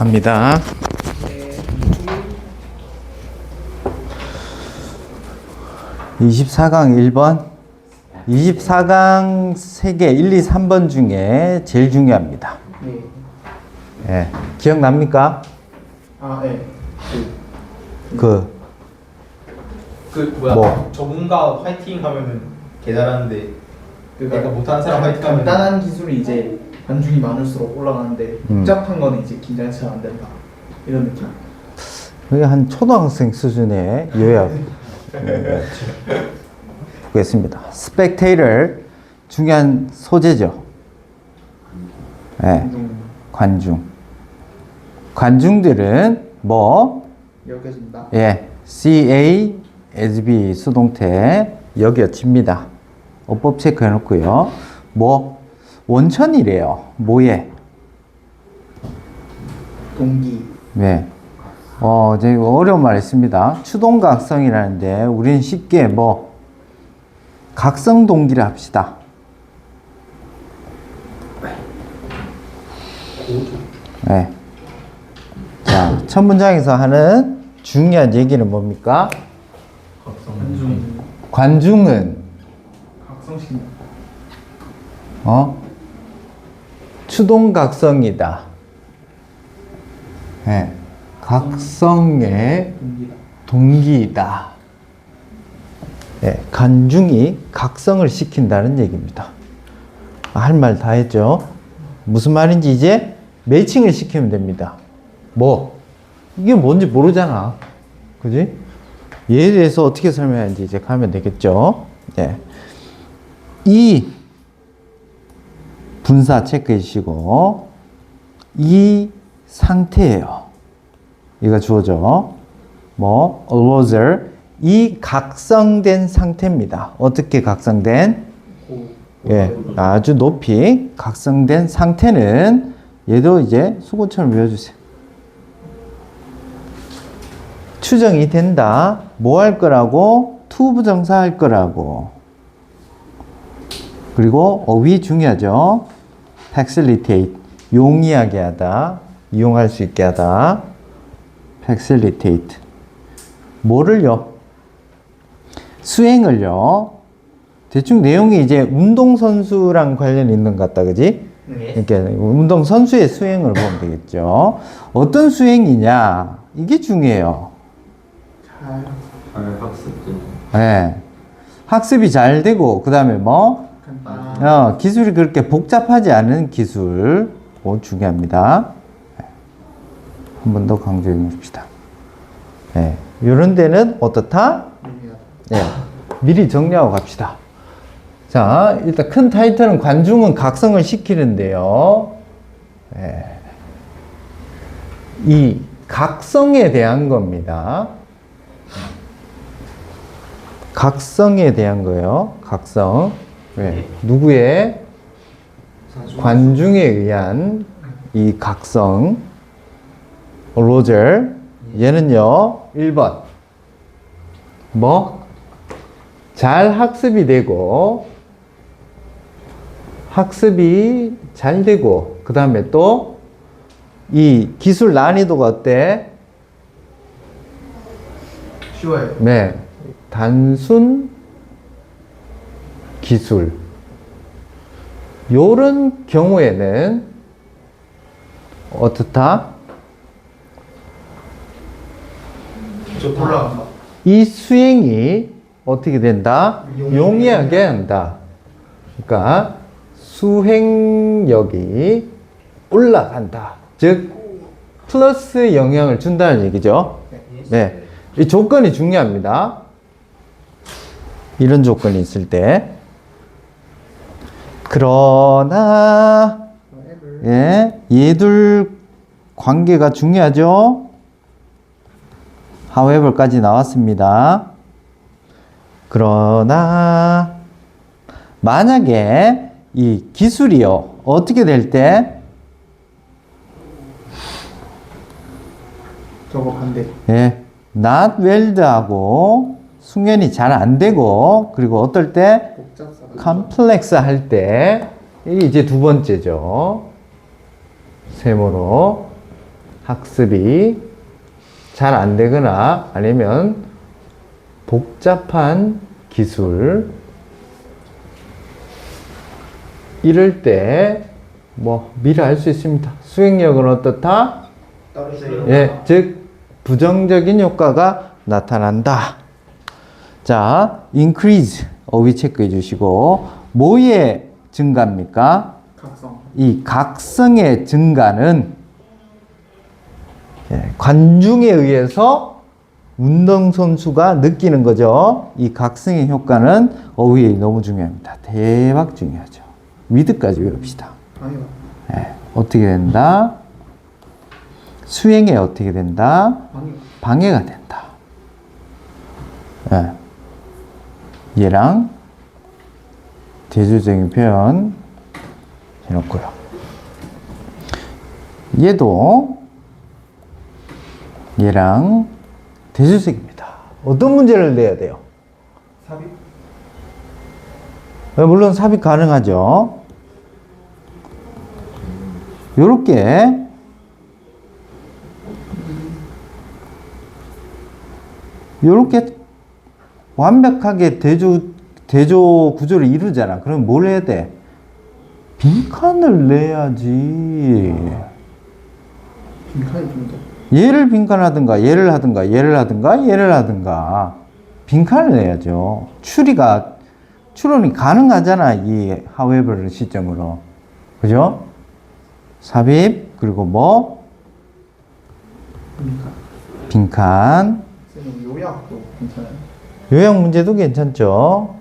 갑니다. 이십사 강 1번. 24강 세개 1, 2, 3번 중에 제일 중요합니다. 네. 예. 기억납니까? 아, 네. 그, 그 뭐야 뭐? 전문가 화이팅 하면은 개 잘하는데 내가 못하는 사람 화이팅 하면 간단한 기술이 이제 반중이 많을수록 올라가는데 음. 복잡한 거는 이제 긴장이 잘 안 된다. 이런 느낌. 그게 한 초등학생 수준의 요약. 예. 보겠습니다. 스펙테이터 중요한 소재죠. 예. 음, 관중. 관중들은 뭐 여겨진다. 예, CA, SB 수동태 여겨집니다. 어법 체크해 놓고요. 뭐 원천이래요. 뭐에? 동기. 네. 어, 이제 어려운 말 했습니다. 추동각성이라는데 우리는 쉽게 뭐 각성 동기를 합시다. 네. 자, 첫 문장에서 하는 중요한 얘기는 뭡니까? 관중은 각성시킨다. 어? 추동각성이다. 네. 각성의. 동기이다. 네, 관중이 각성을 시킨다는 얘기입니다. 할 말 다 했죠? 무슨 말인지 이제 매칭을 시키면 됩니다. 뭐? 이게 뭔지 모르잖아. 그지? 얘에 대해서 어떻게 설명하는지 이제 가면 되겠죠? 네. 이 분사 체크해 주시고, 이 상태예요. 이거 주어져. 뭐, arousal. 이 각성된 상태입니다. 어떻게 각성된? 고. 예, 아주 높이 각성된 상태는 얘도 이제 수고처럼 외워주세요. 추정이 된다. 뭐 할 거라고? to 부정사 할 거라고. 그리고 어휘 중요하죠. Facilitate. 용이하게 하다. 이용할 수 있게 하다. facilitate. 뭐를요? 수행을요. 대충 내용이 이제 운동선수랑 관련이 있는 것 같다, 그지? 네. 이렇게 운동선수의 수행을 보면 되겠죠. 어떤 수행이냐? 이게 중요해요. 잘. 예. 학습이 잘 되고, 그 다음에 뭐. 어, 기술이 그렇게 복잡하지 않은 기술, 그 중요합니다. 한 번 더 강조해 봅시다. 예. 이런 데는 어떻다? 예. 미리 정리하고 갑시다. 자, 일단 큰 타이틀은 관중은 각성을 시키는데요. 예. 이 각성에 대한 겁니다. 각성에 대한 거예요. 각성. 왜? 누구의? 관중에 의한 이 각성. 로저. 얘는요, 1번. 뭐? 잘 학습이 되고, 학습이 잘 되고, 그 다음에 또, 이 기술 난이도가 어때? 쉬워요. 네. 단순 기술. 요런 경우에는 어떻다? 이 수행이 어떻게 된다? 용이하게 용이하게 한다. 그러니까 수행력이 올라간다. 즉 플러스 영향을 준다는 얘기죠. 네. 이 조건이 중요합니다. 이런 조건이 있을 때. 그러나 예, 얘들 관계가 중요하죠. however까지 나왔습니다. 그러나 만약에 이 기술이요 어떻게 될 때 저거 반대. 예, not weld하고 숙련이 잘 안 되고 그리고 어떨 때. 컴플렉스 할 때 이게 이제 두 번째죠. 세모로 학습이 잘 안 되거나 아니면 복잡한 기술 이럴 때 뭐 미리 알 수 있습니다. 수행력은 어떻다? 예, 즉 부정적인 효과가 나타난다. 자, increase 어휘 체크해 주시고 뭐의 증가입니까? 각성. 이 각성의 증가는 예, 관중에 의해서 운동선수가 느끼는 거죠. 이 각성의 효과는 어휘에 너무 중요합니다. 대박 중요하죠. 위드까지 외웁시다. 아니요. 예, 어떻게 된다? 수행에 어떻게 된다? 아니요. 방해 가 된다. 예. 얘랑 대조적인 표현 해놓고요. 얘도 얘랑 대조적입니다. 어떤 문제를 내야 돼요? 삽입. 어, 물론 삽입 가능하죠. 요렇게 요렇게 완벽하게 대조 대조 구조를 이루잖아. 그럼 뭘 해야 돼? 빈칸을 내야지. 빈칸이 좀 더. 얘를 빈칸하든가 얘를 하든가 얘를 하든가 얘를 하든가 빈칸을 내야죠. 추리가 추론이 가능하잖아 이 however 시점으로 그죠? 삽입 그리고 뭐 빈칸. 빈칸 요약도 괜찮아요. 요약 문제도 괜찮죠.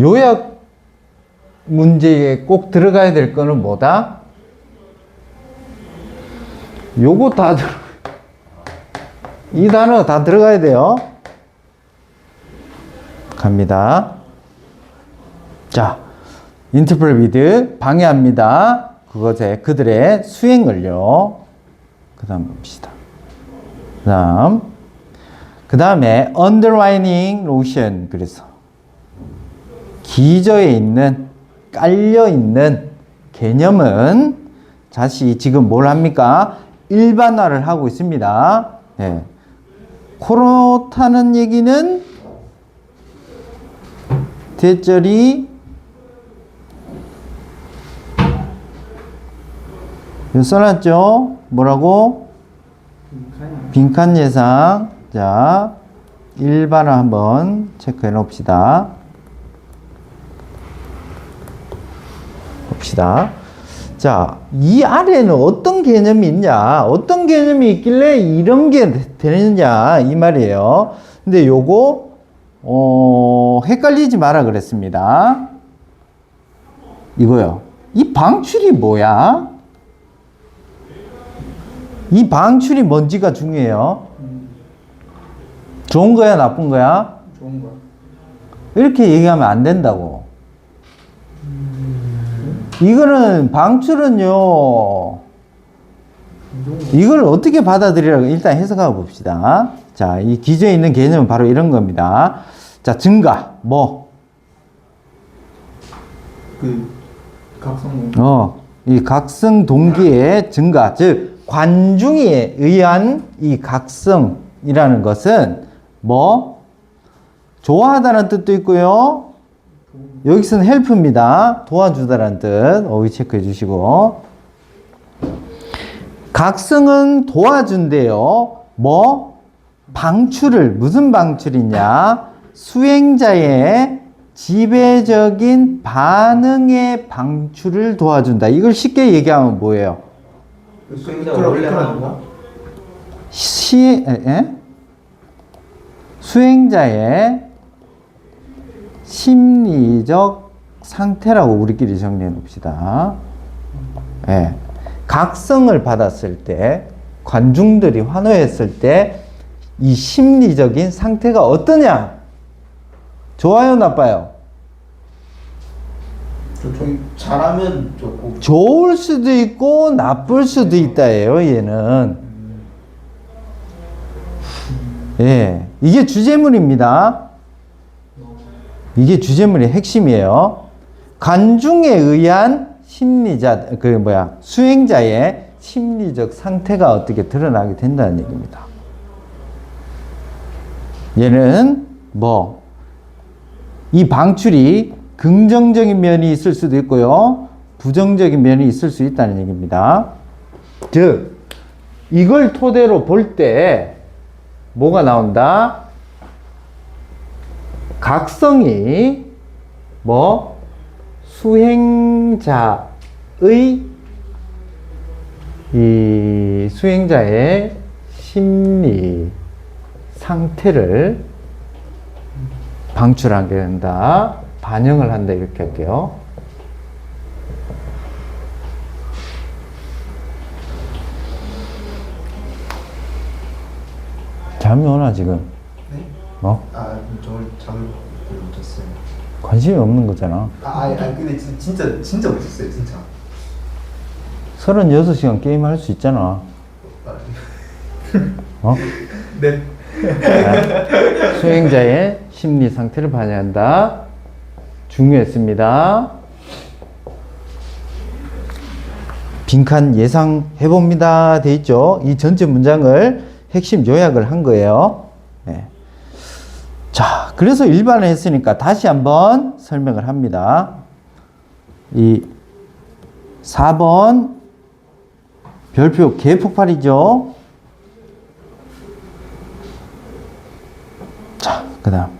요약 문제에 꼭 들어가야 될 거는 뭐다? 요거 다 들어. 이 단어 다 들어가야 돼요. 갑니다. 자, 인터프레비드 방해합니다. 그것에 그들의 수행을요. 그 다음 봅시다. 그 다음. 그 다음에 underlining lotion. 그래서 기저에 있는, 깔려 있는 개념은 다시 지금 뭘 합니까? 일반화를 하고 있습니다. 예. 코로타는 얘기는 대절이 써놨죠? 뭐라고? 빈칸 예상. 자, 일반화 한번 체크해 놓읍시다. 봅시다. 자, 이 아래는 어떤 개념이 있냐? 어떤 개념이 있길래 이런 게 되느냐? 이 말이에요. 근데 요거, 어, 헷갈리지 마라 그랬습니다. 이거요. 이 방출이 뭐야? 이 방출이 뭔지가 중요해요. 좋은 거야, 나쁜 거야? 좋은 거야. 이렇게 얘기하면 안 된다고. 이거는 방출은요. 이걸 어떻게 받아들이라고 일단 해석하고 봅시다. 자, 이 기저에 있는 개념은 바로 이런 겁니다. 자, 증가. 뭐? 그 각성. 어, 이 각성 동기의 증가, 즉 관중에 의한 이 각성이라는 것은 뭐 좋아하다는 뜻도 있고요. 여기서는 헬프입니다. 도와주다라는 뜻. 어휘 체크해 주시고. 각성은 도와준대요. 뭐 방출을 무슨 방출이냐? 수행자의 지배적인 반응의 방출을 도와준다. 이걸 쉽게 얘기하면 뭐예요? 그 수행자가 이끌어- 원래 하는 거? 거? 시, 에, 에? 수행자의 심리적 상태라고 우리끼리 정리해 놓읍시다. 예. 각성을 받았을 때, 관중들이 환호했을 때, 이 심리적인 상태가 어떠냐? 좋아요, 나빠요? 좀 잘하면 좋고 좋을 수도 있고, 나쁠 수도 있다예요, 얘는. 예. 이게 주제물입니다. 이게 주제물의 핵심이에요. 관중에 의한 심리자, 그 뭐야, 수행자의 심리적 상태가 어떻게 드러나게 된다는 얘기입니다. 얘는 뭐, 이 방출이 긍정적인 면이 있을 수도 있고요. 부정적인 면이 있을 수 있다는 얘기입니다. 즉, 이걸 토대로 볼 때 뭐가 나온다? 각성이 뭐 수행자의 이 수행자의 심리 상태를 방출하게 된다. 반영을 한다. 이렇게 할게요. 잠이 오나 지금? 네? 어? 아 저를 잠을 못 잤어요. 관심이 없는 거잖아. 아, 아니, 아니 근데 진- 진짜 진짜 못 잤어요 진짜. 36시간 게임 할 수 있잖아. 아, 어? 네. 수행자의 심리 상태를 반영한다. 중요했습니다. 빈칸 예상해봅니다. 돼 있죠? 이 전체 문장을 핵심 요약을 한 거예요. 네. 자, 그래서 일반을 했으니까 다시 한번 설명을 합니다. 이 4번 별표 개폭발이죠. 자, 그 다음.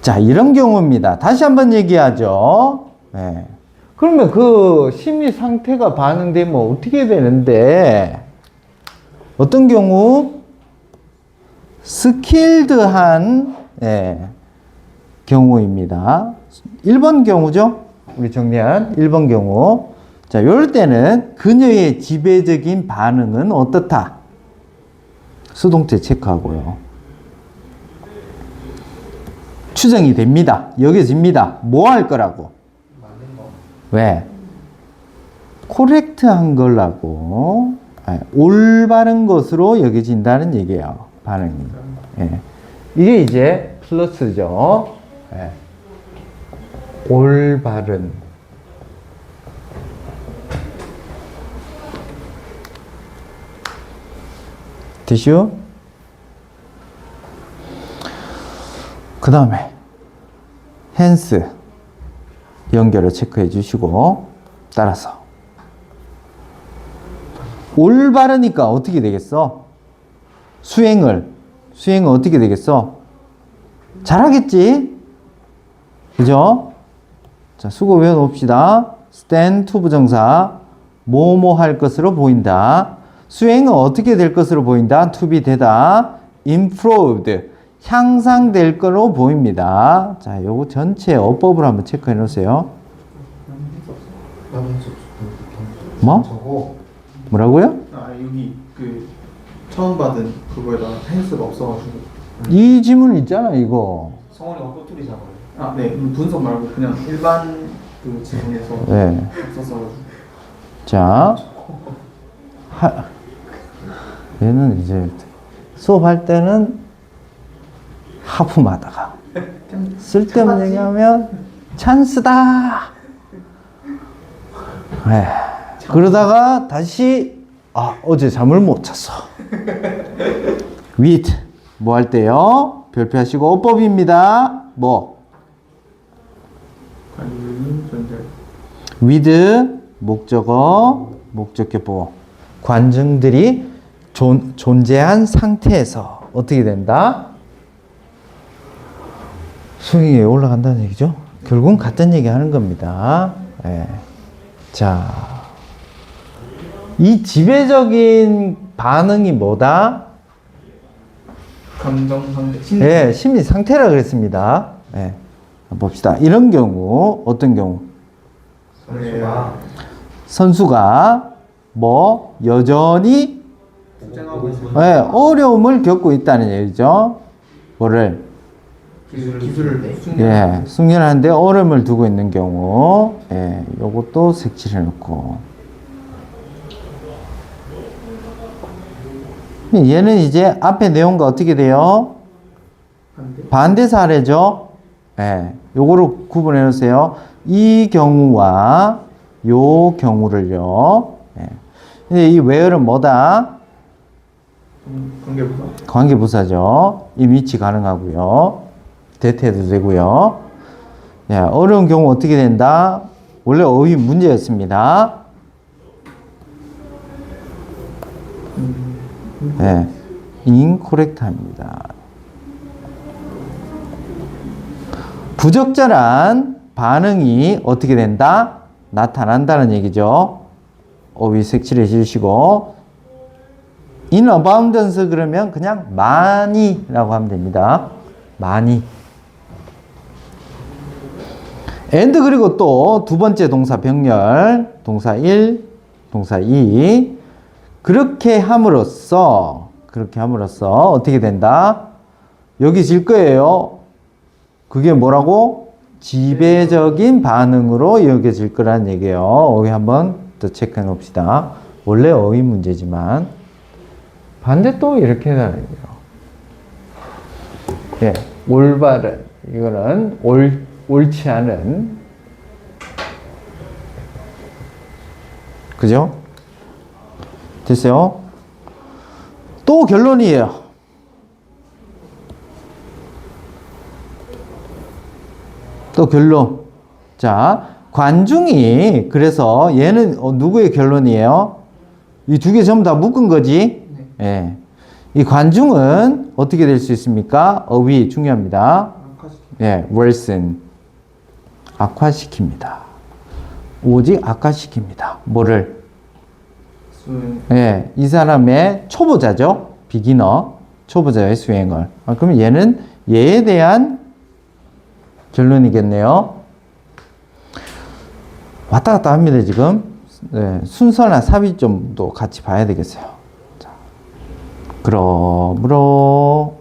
자, 이런 경우입니다. 다시 한번 얘기하죠. 예. 그러면 그 심리 상태가 반응되면 어떻게 되는데, 어떤 경우? 스킬드한, 예, 경우입니다. 1번 경우죠? 우리 정리한 1번 경우. 자, 요럴 때는 그녀의 지배적인 반응은 어떻다? 수동태 체크하고요. 추정이 됩니다. 여겨집니다. 뭐 할 거라고? 왜? 코렉트한 걸라고 아, 올바른 것으로 여겨진다는 얘기예요. 반응이. 예. 이게 이제 플러스죠. 예. 올바른. 되시오? 그 다음에 헨스 연결을 체크해 주시고 따라서 올바르니까 어떻게 되겠어? 수행을 수행은 어떻게 되겠어? 잘하겠지? 그죠? 자, 수고 외워놓읍시다. stand to 부정사 뭐뭐 할 것으로 보인다. 수행은 어떻게 될 것으로 보인다. to be 되다. improved 향상될 거로 보입니다. 자, 요거 전체 어법을 한번 체크해 놓으세요. 뭐? 뭐라고요? 아 여기 그 처음 받은 그거에다가 펜스가 없어가지고 이 지문 있잖아, 이거. 성원이가 꼬투리잖아요. 아네 분석 말고 그냥 일반 그 지문에서 네. 없었어가지고 자, 하, 얘는 이제 수업할 때는 하품하다가 쓸데없는 얘기하면 찬스다. 에 그러다가 다시 아 어제 잠을 못 잤어. with 뭐 할 때요? 별표하시고 어법입니다. 뭐 with 목적어 목적격보 관중들이 존, 존재한 상태에서 어떻게 된다? 수행에 올라간다는 얘기죠. 결국은 같은 얘기 하는 겁니다. 예. 자, 이 지배적인 반응이 뭐다? 감정 상태 심리 예, 심리 상태라 그랬습니다. 예. 봅시다. 이런 경우, 어떤 경우? 선수가 선수가 뭐 여전히 예, 어려움을 겪고 있다는 얘기죠. 뭐를 기술 기술을 숙련 예, 숙련하는데 어려움을 두고 있는 경우, 예, 요것도 색칠해 놓고. 얘는 이제 앞에 내용과 어떻게 돼요? 반대 사례죠. 예, 요거로 구분해 놓으세요. 이 경우와 요 경우를요. 예, 근데 이 where는 뭐다? 음, 관계부사. 관계부사죠. 이 위치 가능하고요. 대퇴도 되고요. 예, 어려운 경우 어떻게 된다? 원래 어휘 문제였습니다. 예, incorrect합니다. 부적절한 반응이 어떻게 된다? 나타난다는 얘기죠. 어휘 색칠해 주시고 in abundance 그러면 그냥 많이라고 하면 됩니다. 많이. and 그리고 또 두 번째 동사 병렬 동사 1, 동사 2 그렇게 함으로써 그렇게 함으로써 어떻게 된다? 여기 질 거예요. 그게 뭐라고? 지배적인 반응으로 여겨질 거라는 얘기예요. 여기 한번 더 체크해 봅시다. 원래 어휘 문제지만 반대 또 이렇게 해달라는 거예요. 예, 올바른 이거는 올 옳지 않은 그죠? 됐어요? 또 결론이에요. 또 결론. 자, 관중이 그래서 얘는 어, 누구의 결론이에요? 이 두 개 전부 다 묶은 거지. 예. 이 관중은 어떻게 될 수 있습니까? 어휘 중요합니다. 예, worsen. 악화시킵니다. 오직 악화시킵니다. 뭐를? 수행. 예, 이 사람의 초보자죠. 비기너. 초보자의 수행을. 아, 그러면 얘는 얘에 대한 결론이겠네요. 왔다 갔다 합니다, 지금. 네, 순서나 삽입점도 같이 봐야 되겠어요. 자, 그러므로,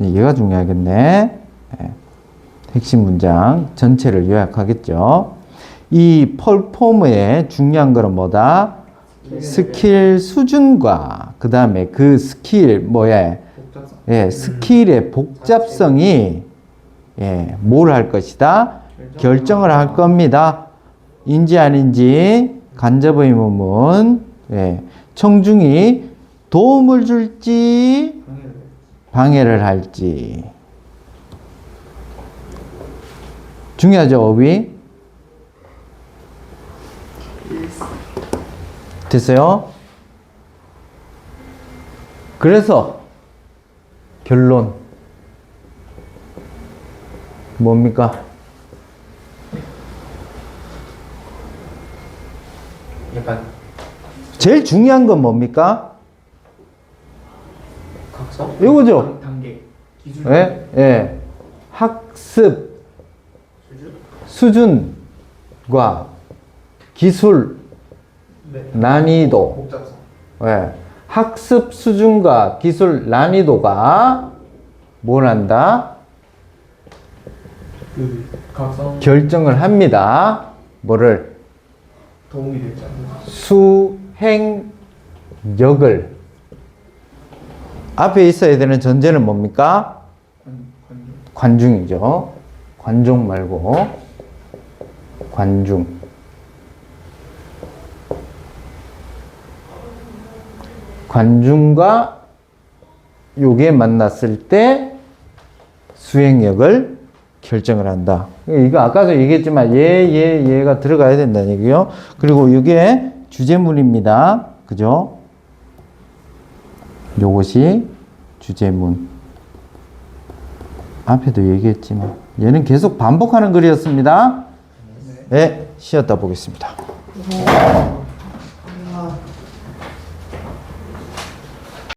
얘가 중요하겠네. 예, 핵심 문장 전체를 요약하겠죠. 이 펄포머의 중요한 거는 뭐다? 스킬 수준과 그 다음에 그 스킬? 복잡성. 예, 스킬의 복잡성이 예, 뭘 할 것이다? 결정을 할 겁니다. 인지 아닌지 간접의 부분 예, 청중이 도움을 줄지 방해를. 할지 중요하죠 어휘 됐어요? 그래서 결론 뭡니까? 약간 제일 중요한 건 뭡니까? 각서? 이거죠? 단계. 기준. 예? 예. 학습 수준? 수준과 기술 네. 난이도 복잡성. 예. 학습 수준과 기술 난이도가 뭘 한다? 그 각성 결정을 합니다. 뭐를? 도움이 되지 않는. 수행력을. 앞에 있어야 되는 전제는 뭡니까? 관-. 관중이죠. 관종 말고 관중. 관중과 요게 만났을 때 수행력을 결정을 한다. 이거 아까도 얘기했지만 얘, 얘, 얘가 들어가야 된다는 얘기요. 그리고 이게 주제문입니다. 그죠? 요것이 주제문. 앞에도 얘기했지만 얘는 계속 반복하는 글이었습니다. 네, 쉬었다 보겠습니다.